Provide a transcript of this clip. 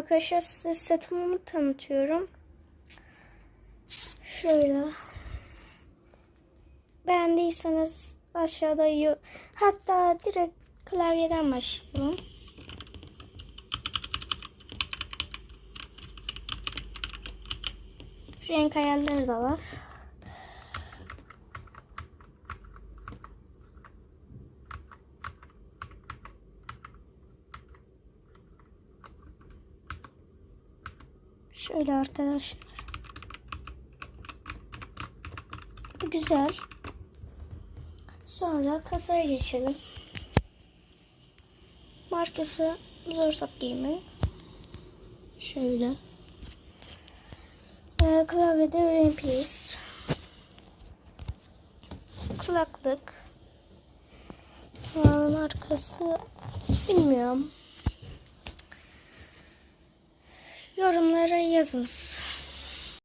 Arkadaşlar size setimi tanıtıyorum. Şöyle. Beğendiyseniz aşağıda yo- hatta direkt klavyeden başlayalım. Renk ayarları da var. Şöyle arkadaşlar. Bu güzel. Sonra kasaya geçelim. Markası Zorsap Gaming. Şöyle. Ee, klavyede Rainpiece. Kulaklık. Ee, markası bilmiyorum. Yorumlara yazınız.